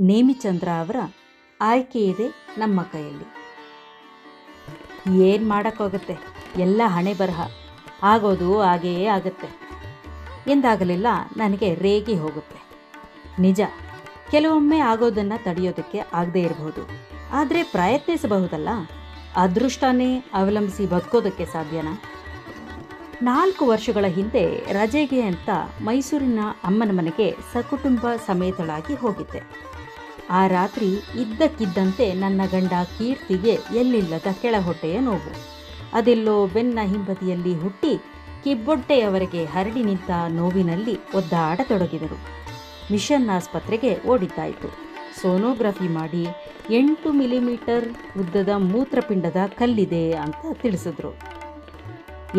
ನೇಮಿಚಂದ್ರ ಅವರ ಆಯ್ಕೆ ಇದೆ ನಮ್ಮ ಕೈಯಲ್ಲಿ. ಏನು ಮಾಡೋಕ್ಕಾಗುತ್ತೆ? ಎಲ್ಲ ಹಣೆ ಬರಹ. ಆಗೋದು ಹಾಗೆಯೇ ಆಗುತ್ತೆ. ಎಂದಾಗಲಿಲ್ಲ ನನಗೆ ರೇಗಿ ಹೋಗುತ್ತೆ. ನಿಜ, ಕೆಲವೊಮ್ಮೆ ಆಗೋದನ್ನು ತಡೆಯೋದಕ್ಕೆ ಆಗದೇ ಇರಬಹುದು. ಆದರೆ ಪ್ರಯತ್ನಿಸಬಹುದಲ್ಲ? ಅದೃಷ್ಟನೇ ಅವಲಂಬಿಸಿ ಬದುಕೋದಕ್ಕೆ ಸಾಧ್ಯನಾ? ನಾಲ್ಕು ವರ್ಷಗಳ ಹಿಂದೆ ರಜೆಗೆ ಅಂತ ಮೈಸೂರಿನ ಅಮ್ಮನ ಮನೆಗೆ ಸಕುಟುಂಬ ಸಮೇತಳಾಗಿ ಹೋಗಿದ್ದೆ. ಆ ರಾತ್ರಿ ಇದ್ದಕ್ಕಿದ್ದಂತೆ ನನ್ನ ಗಂಡ ಕೀರ್ತಿಗೆ ಎಲ್ಲಿಲ್ಲದ ಕೆಳಹೊಟ್ಟೆಯ ನೋವು. ಅದೆಲ್ಲೋ ಬೆನ್ನ ಹಿಂಬದಿಯಲ್ಲಿ ಹುಟ್ಟಿ ಕಿಬ್ಬೊಟ್ಟೆಯವರೆಗೆ ಹರಡಿ ನಿಂತ ನೋವಿನಲ್ಲಿ ಒದ್ದಾಡತೊಡಗಿದರು. ಮಿಷನ್ ಆಸ್ಪತ್ರೆಗೆ ಓಡಿದ್ದಾಯಿತು. ಸೋನೋಗ್ರಫಿ ಮಾಡಿ ಎಂಟು ಮಿಲಿಮೀಟರ್ ಉದ್ದದ ಮೂತ್ರಪಿಂಡದ ಕಲ್ಲಿದೆ ಅಂತ ತಿಳಿಸಿದ್ರು.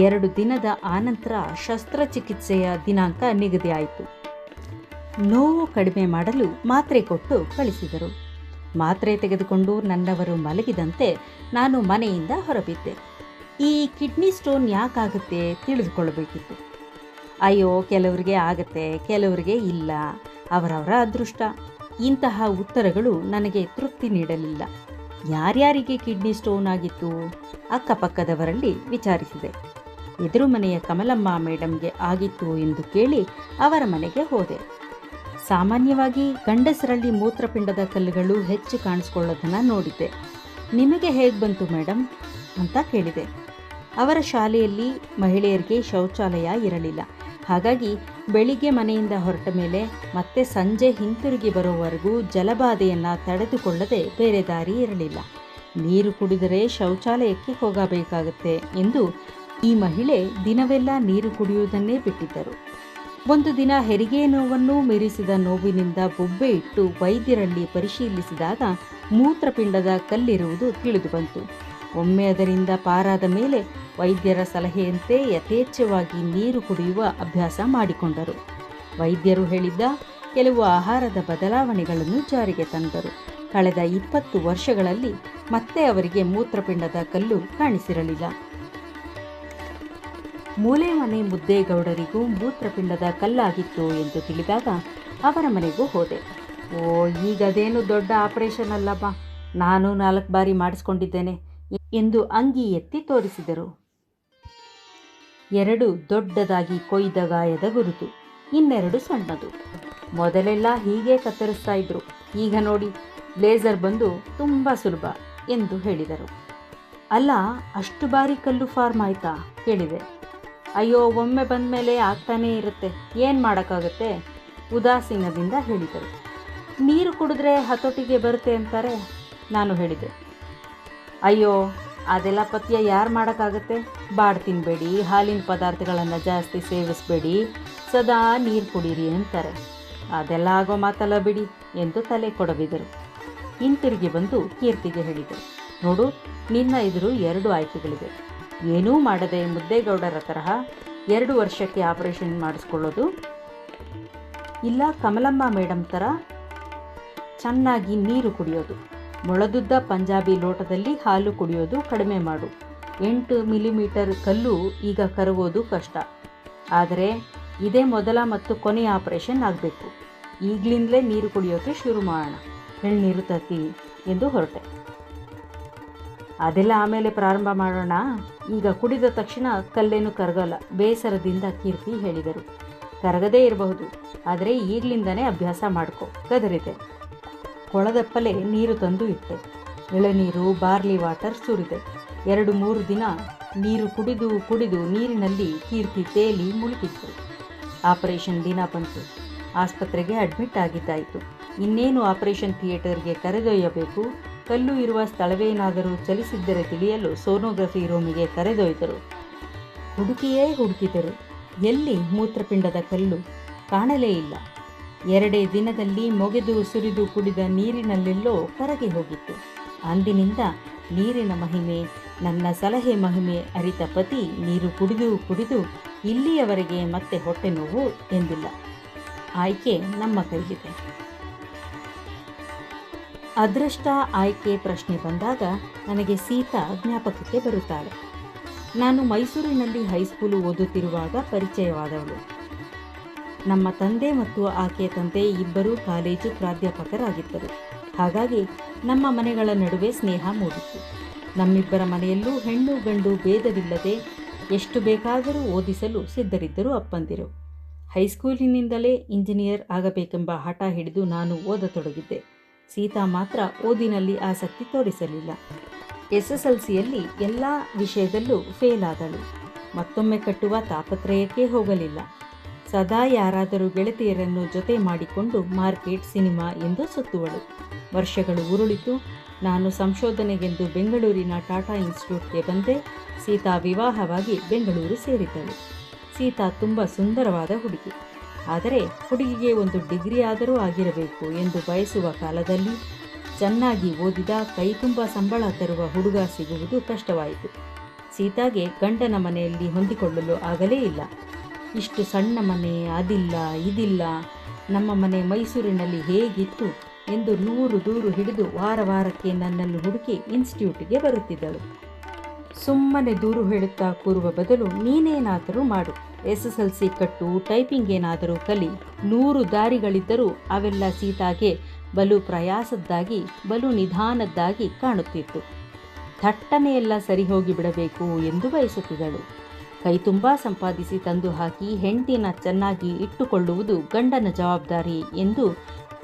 ಎರಡು ದಿನದ ಆನಂತರ ಶಸ್ತ್ರಚಿಕಿತ್ಸೆಯ ದಿನಾಂಕ ನಿಗದಿಯಾಯಿತು. ನೋವು ಕಡಿಮೆ ಮಾಡಲು ಮಾತ್ರೆ ಕೊಟ್ಟು ಕಳಿಸಿದರು. ಮಾತ್ರೆ ತೆಗೆದುಕೊಂಡು ನನ್ನವರು ಮಲಗಿದಂತೆ ನಾನು ಮನೆಯಿಂದ ಹೊರಬಿದ್ದೆ. ಈ ಕಿಡ್ನಿ ಸ್ಟೋನ್ ಯಾಕಾಗುತ್ತೆ ತಿಳಿದುಕೊಳ್ಳಬೇಕಿತ್ತು. ಅಯ್ಯೋ, ಕೆಲವರಿಗೆ ಆಗುತ್ತೆ, ಕೆಲವರಿಗೆ ಇಲ್ಲ, ಅವರವರ ಅದೃಷ್ಟ. ಇಂತಹ ಉತ್ತರಗಳು ನನಗೆ ತೃಪ್ತಿ ನೀಡಲಿಲ್ಲ. ಯಾರ್ಯಾರಿಗೆ ಕಿಡ್ನಿ ಸ್ಟೋನ್ ಆಗಿತ್ತು? ಅಕ್ಕಪಕ್ಕದವರಲ್ಲಿ ವಿಚಾರಿಸಿದೆ. ಎದುರು ಮನೆಯ ಕಮಲಮ್ಮ ಮೇಡಮ್ಗೆ ಆಗಿತ್ತು ಎಂದು ಕೇಳಿ ಅವರ ಮನೆಗೆ ಹೋದೆ. ಸಾಮಾನ್ಯವಾಗಿ ಗಂಡಸರಲ್ಲಿ ಮೂತ್ರಪಿಂಡದ ಕಲ್ಲುಗಳು ಹೆಚ್ಚು ಕಾಣಿಸ್ಕೊಳ್ಳೋದನ್ನು ನೋಡಿದ್ದೆ. ನಿಮಗೆ ಹೇಗೆ ಬಂತು ಮೇಡಮ್ ಅಂತ ಕೇಳಿದೆ. ಅವರ ಶಾಲೆಯಲ್ಲಿ ಮಹಿಳೆಯರಿಗೆ ಶೌಚಾಲಯ ಇರಲಿಲ್ಲ. ಹಾಗಾಗಿ ಬೆಳಿಗ್ಗೆ ಮನೆಯಿಂದ ಹೊರಟ ಮೇಲೆ ಮತ್ತೆ ಸಂಜೆ ಹಿಂತಿರುಗಿ ಬರೋವರೆಗೂ ಜಲಬಾಧೆಯನ್ನು ತಡೆದುಕೊಳ್ಳದೆ ಬೇರೆ ದಾರಿ ಇರಲಿಲ್ಲ. ನೀರು ಕುಡಿದರೆ ಶೌಚಾಲಯಕ್ಕೆ ಹೋಗಬೇಕಾಗುತ್ತೆ ಎಂದು ಈ ಮಹಿಳೆ ದಿನವೆಲ್ಲ ನೀರು ಕುಡಿಯುವುದನ್ನೇ ಬಿಟ್ಟಿದ್ದರು. ಒಂದು ದಿನ ಹೆರಿಗೆ ನೋವನ್ನು ಮೀರಿಸಿದ ನೋವಿನಿಂದ ಬೊಬ್ಬೆ ಇಟ್ಟು ವೈದ್ಯರಲ್ಲಿ ಪರಿಶೀಲಿಸಿದಾಗ ಮೂತ್ರಪಿಂಡದ ಕಲ್ಲಿರುವುದು ತಿಳಿದುಬಂತು. ಒಮ್ಮೆ ಅದರಿಂದ ಪಾರಾದ ಮೇಲೆ ವೈದ್ಯರ ಸಲಹೆಯಂತೆ ಯಥೇಚ್ಛವಾಗಿ ನೀರು ಕುಡಿಯುವ ಅಭ್ಯಾಸ ಮಾಡಿಕೊಂಡರು. ವೈದ್ಯರು ಹೇಳಿದ್ದ ಕೆಲವು ಆಹಾರದ ಬದಲಾವಣೆಗಳನ್ನು ಜಾರಿಗೆ ತಂದರು. ಕಳೆದ ಇಪ್ಪತ್ತು ವರ್ಷಗಳಲ್ಲಿ ಮತ್ತೆ ಅವರಿಗೆ ಮೂತ್ರಪಿಂಡದ ಕಲ್ಲು ಕಾಣಿಸಿರಲಿಲ್ಲ. ಮೂಲೆ ಮನೆ ಮುದ್ದೇಗೌಡರಿಗೂ ಮೂತ್ರಪಿಂಡದ ಕಲ್ಲಾಗಿತ್ತು ಎಂದು ತಿಳಿದಾಗ ಅವರ ಮನೆಗೂ ಹೋದೆ. ಓ, ಈಗದೇನು ದೊಡ್ಡ ಆಪರೇಷನ್ ಅಲ್ಲಪ್ಪ ನಾನು ನಾಲ್ಕು ಬಾರಿ ಮಾಡಿಸ್ಕೊಂಡಿದ್ದೇನೆ ಎಂದು ಅಂಗಿ ಎತ್ತಿ ತೋರಿಸಿದರು. ಎರಡು ದೊಡ್ಡದಾಗಿ ಕೊಯ್ದ ಗಾಯದ ಗುರುತು, ಇನ್ನೆರಡು ಸಣ್ಣದು. ಮೊದಲೆಲ್ಲ ಹೀಗೆ ಕತ್ತರಿಸ್ತಾ ಇದ್ರು. ಈಗ ನೋಡಿ, ಲೇಸರ್ ಬಂದು ತುಂಬ ಸುಲಭ ಎಂದು ಹೇಳಿದರು. ಅಲ್ಲ, ಅಷ್ಟು ಬಾರಿ ಕಲ್ಲು ಫಾರ್ಮ್ ಆಯ್ತಾ? ಕೇಳಿದೆ. ಅಯ್ಯೋ, ಒಮ್ಮೆ ಬಂದ ಮೇಲೆ ಆಗ್ತಾನೇ ಇರುತ್ತೆ. ಏನು ಮಾಡೋಕ್ಕಾಗುತ್ತೆ? ಉದಾಸೀನದಿಂದ ಹೇಳಿದರು. ನೀರು ಕುಡಿದ್ರೆ ಹತೋಟಿಗೆ ಬರುತ್ತೆ ಅಂತಾರೆ, ನಾನು ಹೇಳಿದೆ. ಅಯ್ಯೋ, ಅದೆಲ್ಲ ಪಥ್ಯ ಯಾರು ಮಾಡೋಕ್ಕಾಗತ್ತೆ? ಬಾಡ್ ತಿನ್ನಬೇಡಿ ಹಾಲಿನ ಪದಾರ್ಥಗಳನ್ನು ಜಾಸ್ತಿ ಸೇವಿಸಬೇಡಿ, ಸದಾ ನೀರು ಕುಡೀರಿ ಅಂತಾರೆ. ಅದೆಲ್ಲ ಆಗೋ ಮಾತಲ್ಲ ಬಿಡಿ ಎಂದು ತಲೆ ಕೊಡಬಿದರು ಹಿಂತಿರುಗಿ ಬಂದು ಕೀರ್ತಿಗೆ ಹೇಳಿದರು. ನೋಡು, ನಿನ್ನ ಎದುರು ಎರಡು ಆಯ್ಕೆಗಳಿವೆ. ಏನೂ ಮಾಡದೆ ಮುದ್ದೇಗೌಡರ ತರಹ ಎರಡು ವರ್ಷಕ್ಕೆ ಆಪರೇಷನ್ ಮಾಡಿಸ್ಕೊಳ್ಳೋದು. ಇಲ್ಲ ಕಮಲಮ್ಮ ಮೇಡಮ್ ಥರ ಚೆನ್ನಾಗಿ ನೀರು ಕುಡಿಯೋದು. ಮೊಳದುದ್ದ ಪಂಜಾಬಿ ಲೋಟದಲ್ಲಿ ಹಾಲು ಕುಡಿಯೋದು ಕಡಿಮೆ ಮಾಡು. ಎಂಟು ಮಿಲಿಮೀಟರ್ ಕಲ್ಲು ಈಗ ಕರಗೋದು ಕಷ್ಟ. ಆದರೆ ಇದೇ ಮೊದಲ ಮತ್ತು ಕೊನೆಯ ಆಪರೇಷನ್ ಆಗಬೇಕು. ಈಗಲಿಂದಲೇ ನೀರು ಕುಡಿಯೋಕ್ಕೆ ಶುರು ಮಾಡೋಣ. ಎಳ್ನೀರು ತತ್ತಿ ಎಂದು ಹೊರಟೆ. ಅದೆಲ್ಲ ಆಮೇಲೆ ಪ್ರಾರಂಭ ಮಾಡೋಣ. ಈಗ ಕುಡಿದ ತಕ್ಷಣ ಕಲ್ಲೇನು ಕರಗಲ್ಲ. ಬೇಸರದಿಂದ ಕೀರ್ತಿ ಹೇಳಿದರು. ಕರಗದೇ ಇರಬಹುದು. ಆದರೆ ಈಗಲಿಂದನೇ ಅಭ್ಯಾಸ ಮಾಡ್ಕೊ. ಗದರಿದೆ ಕೊಳದಪ್ಪಲೆ ನೀರು ತಂದು ಇಟ್ಟೆ. ಎಳನೀರು, ಬಾರ್ಲಿ ವಾಟರ್ ಸುರಿದೆ. ಎರಡು ಮೂರು ದಿನ ನೀರು ಕುಡಿದು ಕುಡಿದು ನೀರಿನಲ್ಲಿ ಕೀರ್ತಿ ತೇಲಿ ಮುಳುಗಿತ್ತು. ಆಪರೇಷನ್ ದಿನ ಬಂತು. ಆಸ್ಪತ್ರೆಗೆ ಅಡ್ಮಿಟ್ ಆಗಿದ್ದಾಯಿತು. ಇನ್ನೇನು ಆಪರೇಷನ್ ಥಿಯೇಟರ್ಗೆ ಕರೆದೊಯ್ಯಬೇಕು? ಕಲ್ಲು ಇರುವ ಸ್ಥಳವೇನಾದರೂ ಚಲಿಸಿದ್ದರೆ ತಿಳಿಯಲು ಸೋನೋಗ್ರಫಿ ರೂಮಿಗೆ ಕರೆದೊಯ್ದರು. ಹುಡುಕಿಯೇ ಹುಡುಕಿದರು. ಎಲ್ಲಿ ಮೂತ್ರಪಿಂಡದ ಕಲ್ಲು? ಕಾಣಲೇ ಇಲ್ಲ. ಎರಡೇ ದಿನದಲ್ಲಿ ಮೊಗೆದು ಸುರಿದು ಕುಡಿದ ನೀರಿನಲ್ಲೆಲ್ಲೋ ಕರಗಿ ಹೋಗಿತ್ತು. ಅಂದಿನಿಂದ ನೀರಿನ ಮಹಿಮೆ, ನನ್ನ ಸಲಹೆ ಮಹಿಮೆ ಅರಿತ ಪತಿ ನೀರು ಕುಡಿದು ಕುಡಿದು ಇಲ್ಲಿಯವರೆಗೆ ಮತ್ತೆ ಹೊಟ್ಟೆ ನೋವು ಎಂದಿಲ್ಲ. ಆಯ್ಕೆ ನಮ್ಮ ಕೈಲಿದೆ ಅದೃಷ್ಟ ಆಯ್ಕೆ ಪ್ರಶ್ನೆ ಬಂದಾಗ ನನಗೆ ಸೀತಾ ಜ್ಞಾಪಕಕ್ಕೆ ಬರುತ್ತಾಳೆ. ನಾನು ಮೈಸೂರಿನಲ್ಲಿ ಹೈಸ್ಕೂಲು ಓದುತ್ತಿರುವಾಗ ಪರಿಚಯವಾದವಳು. ನಮ್ಮ ತಂದೆ ಮತ್ತು ಆಕೆಯ ತಂದೆ ಇಬ್ಬರೂ ಕಾಲೇಜು ಪ್ರಾಧ್ಯಾಪಕರಾಗಿದ್ದರು. ಹಾಗಾಗಿ ನಮ್ಮ ಮನೆಗಳ ನಡುವೆ ಸ್ನೇಹ ಮೂಡಿತ್ತು. ನಮ್ಮಿಬ್ಬರ ಮನೆಯಲ್ಲೂ ಹೆಣ್ಣು ಗಂಡು ಭೇದವಿಲ್ಲದೆ ಎಷ್ಟು ಬೇಕಾದರೂ ಓದಿಸಲು ಸಿದ್ಧರಿದ್ದರು ಅಪ್ಪಂದಿರು. ಹೈಸ್ಕೂಲಿನಿಂದಲೇ ಇಂಜಿನಿಯರ್ ಆಗಬೇಕೆಂಬ ಹಠ ಹಿಡಿದು ನಾನು ಓದತೊಡಗಿದ್ದೆ. ಸೀತಾ ಮಾತ್ರ ಓದಿನಲ್ಲಿ ಆಸಕ್ತಿ ತೋರಿಸಲಿಲ್ಲ. ಎಸ್ ಎಸ್ ಎಲ್ ಸಿಯಲ್ಲಿ ಎಲ್ಲ ವಿಷಯದಲ್ಲೂ ಫೇಲ್ ಆದಳು. ಮತ್ತೊಮ್ಮೆ ಕಟ್ಟುವ ತಾಪತ್ರಯಕ್ಕೆ ಹೋಗಲಿಲ್ಲ. ಸದಾ ಯಾರಾದರೂ ಗೆಳತಿಯರನ್ನು ಜೊತೆ ಮಾಡಿಕೊಂಡು ಮಾರ್ಕೆಟ್, ಸಿನಿಮಾ ಎಂದು ಸುತ್ತುವಳು. ವರ್ಷಗಳು ಉರುಳಿತು. ನಾನು ಸಂಶೋಧನೆಗೆಂದು ಬೆಂಗಳೂರಿನ ಟಾಟಾ ಇನ್ಸ್ಟಿಟ್ಯೂಟ್ಗೆ ಬಂದೆ. ಸೀತಾ ವಿವಾಹವಾಗಿ ಬೆಂಗಳೂರು ಸೇರಿದ್ದಳು. ಸೀತಾ ತುಂಬ ಸುಂದರವಾದ ಹುಡುಗಿ. ಆದರೆ ಹುಡುಗಿಗೆ ಒಂದು ಡಿಗ್ರಿ ಆದರೂ ಆಗಿರಬೇಕು ಎಂದು ಬಯಸುವ ಕಾಲದಲ್ಲಿ ಚೆನ್ನಾಗಿ ಓದಿದ ಕೈ ತುಂಬ ಸಂಬಳ ತರುವ ಹುಡುಗ ಸಿಗುವುದು ಕಷ್ಟವಾಯಿತು. ಸೀತಾಗೆ ಗಂಡನ ಮನೆಯಲ್ಲಿ ಹೊಂದಿಕೊಳ್ಳಲು ಆಗಲೇ ಇಲ್ಲ. ಇಷ್ಟು ಸಣ್ಣ ಮನೆ, ಅದಿಲ್ಲ, ಇದಿಲ್ಲ, ನಮ್ಮ ಮನೆ ಮೈಸೂರಿನಲ್ಲಿ ಹೇಗಿತ್ತು ಎಂದು ನೂರು ದೂರು ಹಿಡಿದು ವಾರ ವಾರಕ್ಕೆ ನನ್ನನ್ನು ಹುಡುಕಿ ಇನ್ಸ್ಟಿಟ್ಯೂಟ್ಗೆ ಬರುತ್ತಿದ್ದಳು. ಸುಮ್ಮನೆ ದೂರು ಹೇಳುತ್ತಾ ಕೂರುವ ಬದಲು ನೀನೇನಾದರೂ ಮಾಡು. ಎಸ್ ಎಸ್ ಎಲ್ ಸಿ ಕಟ್ಟು ಟೈಪಿಂಗ್ ಏನಾದರೂ ಕಲಿ, ನೂರು ದಾರಿಗಳಿದ್ದರೂ ಅವೆಲ್ಲ ಸೀತಾಗೆ ಬಲು ಪ್ರಯಾಸದ್ದಾಗಿ, ಬಲು ನಿಧಾನದ್ದಾಗಿ ಕಾಣುತ್ತಿತ್ತು. ಥಟ್ಟನೆ ಎಲ್ಲ ಸರಿ ಹೋಗಿ ಬಿಡಬೇಕು ಎಂದು ಬಯಸುತ್ತಿದ್ದಳು. ಕೈ ತುಂಬ ಸಂಪಾದಿಸಿ ತಂದು ಹಾಕಿ ಹೆಂಡಿನ ಚೆನ್ನಾಗಿ ಇಟ್ಟುಕೊಳ್ಳುವುದು ಗಂಡನ ಜವಾಬ್ದಾರಿ ಎಂದು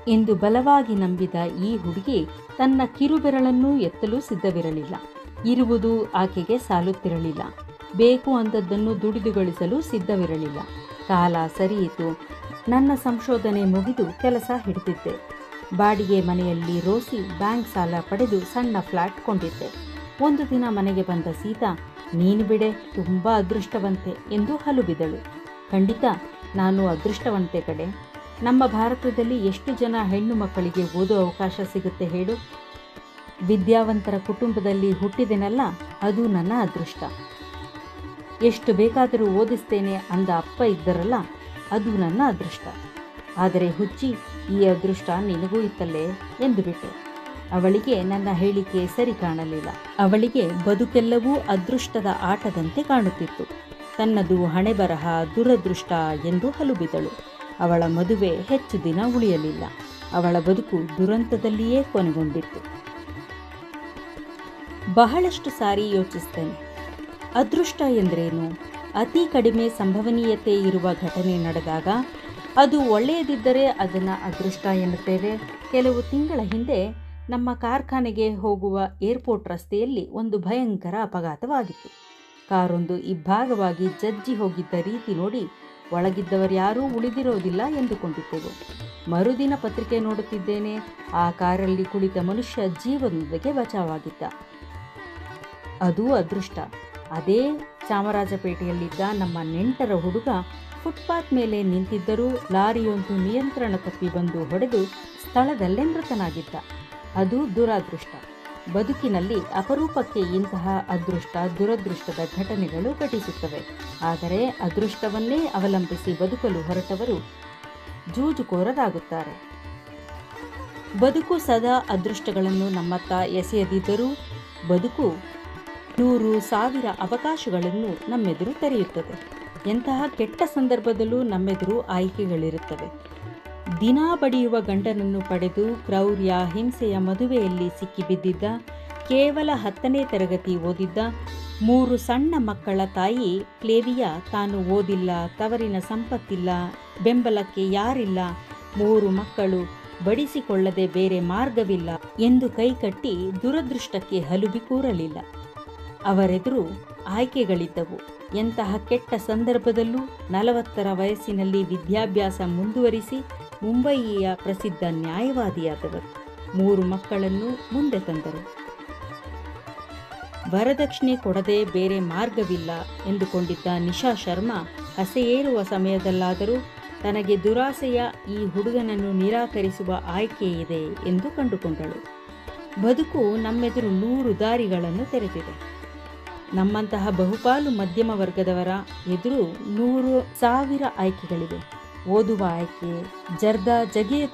ಎಂದು ಬಲವಾಗಿ ನಂಬಿದ ಈ ಹುಡುಗಿ ತನ್ನ ಕಿರುಬೆರಳನ್ನೂ ಎತ್ತಲು ಸಿದ್ಧವಿರಲಿಲ್ಲ. ಇರುವುದು ಆಕೆಗೆ ಸಾಲುತ್ತಿರಲಿಲ್ಲ. ಬೇಕು ಅಂದದ್ದನ್ನು ದುಡಿದುಗೊಳಿಸಲು ಸಿದ್ಧವಿರಲಿಲ್ಲ. ಕಾಲ ಸರಿಯಿತು. ನನ್ನ ಸಂಶೋಧನೆ ಮುಗಿದು ಕೆಲಸ ಹಿಡಿದಿದ್ದೆ. ಬಾಡಿಗೆ ಮನೆಯಲ್ಲಿ ರೋಸಿ ಬ್ಯಾಂಕ್ ಸಾಲ ಪಡೆದು ಸಣ್ಣ ಫ್ಲಾಟ್ ಕೊಂಡಿದ್ದೆ. ಒಂದು ದಿನ ಮನೆಗೆ ಬಂದ ಸೀತಾ, ನೀನು ಬಿಡೆ, ತುಂಬ ಅದೃಷ್ಟವಂತೆ, ಎಂದು ಹಲುಬಿದಳು. ಖಂಡಿತ, ನಾನು ಅದೃಷ್ಟವಂತೆ ಕಡೆ ನಮ್ಮ ಭಾರತದಲ್ಲಿ ಎಷ್ಟು ಜನ ಹೆಣ್ಣು ಮಕ್ಕಳಿಗೆ ಓದೋ ಅವಕಾಶ ಸಿಗುತ್ತೆ ಹೇಳು? ವಿದ್ಯಾವಂತರ ಕುಟುಂಬದಲ್ಲಿ ಹುಟ್ಟಿದೆನಲ್ಲ, ಅದು ನನ್ನ ಅದೃಷ್ಟ. ಎಷ್ಟು ಬೇಕಾದರೂ ಓದಿಸ್ತೇನೆ ಅಂದ ಅಪ್ಪ ಇದ್ದರಲ್ಲ, ಅದು ನನ್ನ ಅದೃಷ್ಟ. ಆದರೆ ಹುಚ್ಚಿ, ಈ ಅದೃಷ್ಟ ನಿನಗೂ ಇತ್ತಲ್ಲೇ ಎಂದುಬಿಟ್ಟೆ ಅವಳಿಗೆ ನನ್ನ ಹೇಳಿಕೆ ಸರಿ ಕಾಣಲಿಲ್ಲ. ಅವಳಿಗೆ ಬದುಕೆಲ್ಲವೂ ಅದೃಷ್ಟದ ಆಟದಂತೆ ಕಾಣುತ್ತಿತ್ತು. ತನ್ನದು ಹಣೆಬರಹ ದುರದೃಷ್ಟ ಎಂದು ಹಲುಬಿದಳು. ಅವಳ ಮದುವೆ ಹೆಚ್ಚು ದಿನ ಉಳಿಯಲಿಲ್ಲ. ಅವಳ ಬದುಕು ದುರಂತದಲ್ಲಿಯೇ ಕೊನೆಗೊಂಡಿತ್ತು. ಬಹಳಷ್ಟು ಸಾರಿ ಯೋಚಿಸ್ತೇನೆ. ಅದೃಷ್ಟ ಎಂದರೇನು? ಅತಿ ಕಡಿಮೆ ಸಂಭವನೀಯತೆ ಇರುವ ಘಟನೆ ನಡೆದಾಗ ಅದು ಒಳ್ಳೆಯದಿದ್ದರೆ ಅದನ್ನು ಅದೃಷ್ಟ ಎನ್ನುತ್ತೇವೆ. ಕೆಲವು ತಿಂಗಳ ಹಿಂದೆ ನಮ್ಮ ಕಾರ್ಖಾನೆಗೆ ಹೋಗುವ ಏರ್ಪೋರ್ಟ್ ರಸ್ತೆಯಲ್ಲಿ ಒಂದು ಭಯಂಕರ ಅಪಘಾತವಾಗಿತ್ತು. ಕಾರೊಂದು ಇಬ್ಬಾಗವಾಗಿ ಜಜ್ಜಿ ಹೋಗಿದ್ದ ರೀತಿ ನೋಡಿ ಒಳಗಿದ್ದವರ್ಯಾರೂ ಉಳಿದಿರೋದಿಲ್ಲ ಎಂದುಕೊಂಡಿದ್ದೆವು. ಮರುದಿನ ಪತ್ರಿಕೆ ನೋಡುತ್ತಿದ್ದೇನೆ, ಆ ಕಾರಲ್ಲಿ ಕುಳಿತ ಮನುಷ್ಯ ಜೀವನದಕ್ಕೆ ಬಚಾವಾಗಿದ್ದ ಅದು ಅದೃಷ್ಟ. ಅದೇ ಚಾಮರಾಜಪೇಟೆಯಲ್ಲಿದ್ದ ನಮ್ಮ ನೆಂಟರ ಹುಡುಗ ಫುಟ್ಪಾತ್ ಮೇಲೆ ನಿಂತಿದ್ದರೂ ಲಾರಿಯೊಂದು ನಿಯಂತ್ರಣ ತಪ್ಪಿ ಬಂದು ಹೊಡೆದು ಸ್ಥಳದಲ್ಲೇ ಮೃತನಾಗಿದ್ದ. ಅದು ದುರಾದೃಷ್ಟ. ಬದುಕಿನಲ್ಲಿ ಅಪರೂಪಕ್ಕೆ ಇಂತಹ ಅದೃಷ್ಟ, ದುರದೃಷ್ಟದ ಘಟನೆಗಳು ಘಟಿಸುತ್ತವೆ. ಆದರೆ ಅದೃಷ್ಟವನ್ನೇ ಅವಲಂಬಿಸಿ ಬದುಕಲು ಹೊರಟವರು ಜೂಜುಕೋರರಾಗುತ್ತಾರೆ. ಬದುಕು ಸದಾ ಅದೃಷ್ಟಗಳನ್ನು ನಮ್ಮತ್ತ ಎಸೆಯದಿದ್ದರೂ ಬದುಕು ನೂರು ಸಾವಿರ ಅವಕಾಶಗಳನ್ನು ನಮ್ಮೆದುರು ತೆರೆಯುತ್ತದೆ. ಎಂತಹ ಕೆಟ್ಟ ಸಂದರ್ಭದಲ್ಲೂ ನಮ್ಮೆದುರು ಆಯ್ಕೆಗಳಿರುತ್ತವೆ. ದಿನಾ ಬಡಿಯುವ ಗಂಡನನ್ನು ಪಡೆದು ಕ್ರೌರ್ಯ, ಹಿಂಸೆಯ ಮದುವೆಯಲ್ಲಿ ಸಿಕ್ಕಿಬಿದ್ದಿದ್ದ, ಕೇವಲ ಹತ್ತನೇ ತರಗತಿ ಓದಿದ್ದ ಮೂರು ಸಣ್ಣ ಮಕ್ಕಳ ತಾಯಿ ಕ್ಲೇವಿಯಾ, ತಾನು ಓದಿಲ್ಲ, ತವರಿನ ಸಂಪತ್ತಿಲ್ಲ, ಬೆಂಬಲಕ್ಕೆ ಯಾರಿಲ್ಲ, ಮೂರು ಮಕ್ಕಳು ಬಡಿಸಿಕೊಳ್ಳದೆ ಬೇರೆ ಮಾರ್ಗವಿಲ್ಲ ಎಂದು ಕೈಕಟ್ಟಿ ದುರದೃಷ್ಟಕ್ಕೆ ಹಲುಬಿ ಕೂರಲಿಲ್ಲ. ಅವರೆದುರು ಆಯ್ಕೆಗಳಿದ್ದವು. ಎಂತಹ ಕೆಟ್ಟ ಸಂದರ್ಭದಲ್ಲೂ ನಲವತ್ತರ ವಯಸ್ಸಿನಲ್ಲಿ ವಿದ್ಯಾಭ್ಯಾಸ ಮುಂದುವರಿಸಿ ಮುಂಬಯಿಯ ಪ್ರಸಿದ್ಧ ನ್ಯಾಯವಾದಿಯಾದವರು. ಮೂರು ಮಕ್ಕಳನ್ನು ಮುಂದೆ ತಂದರು. ವರದಕ್ಷಿಣೆ ಕೊಡದೆ ಬೇರೆ ಮಾರ್ಗವಿಲ್ಲ ಎಂದುಕೊಂಡಿದ್ದ ನಿಶಾ ಶರ್ಮಾ ಹಸೆಯೇರುವ ಸಮಯದಲ್ಲಾದರೂ ತನಗೆ ದುರಾಸೆಯ ಈ ಹುಡುಗನನ್ನು ನಿರಾಕರಿಸುವ ಆಯ್ಕೆ ಇದೆ ಎಂದು ಕಂಡುಕೊಂಡಳು. ಬದುಕು ನಮ್ಮೆದುರು ನೂರು ದಾರಿಗಳನ್ನು ತೆರೆದಿದೆ. ನಮ್ಮಂತಹ ಬಹುಪಾಲು ಮಧ್ಯಮ ವರ್ಗದವರ ಎದುರು ನೂರು ಸಾವಿರ ಆಯ್ಕೆಗಳಿವೆ. ಓದುವ ಆಯ್ಕೆ, ಜರ್ದ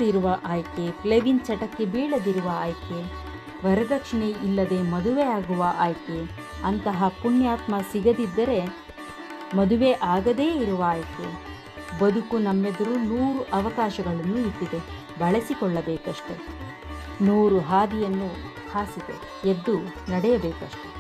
ಇರುವ ಆಯ್ಕೆ, ಪ್ಲೆವಿನ್ ಚಟಕ್ಕೆ ಬೀಳದಿರುವ ಆಯ್ಕೆ, ವರದಕ್ಷಿಣೆ ಇಲ್ಲದೆ ಮದುವೆ ಆಗುವ ಆಯ್ಕೆ, ಅಂತಹ ಪುಣ್ಯಾತ್ಮ ಸಿಗದಿದ್ದರೆ ಮದುವೆ ಆಗದೇ ಇರುವ ಆಯ್ಕೆ. ಬದುಕು ನಮ್ಮೆದುರು ನೂರು ಅವಕಾಶಗಳನ್ನು ಇಟ್ಟಿದೆ. ಬಳಸಿಕೊಳ್ಳಬೇಕಷ್ಟೆ. ನೂರು ಹಾದಿಯನ್ನು ಹಾಸಿದೆ. ಎದ್ದು ನಡೆಯಬೇಕಷ್ಟೆ.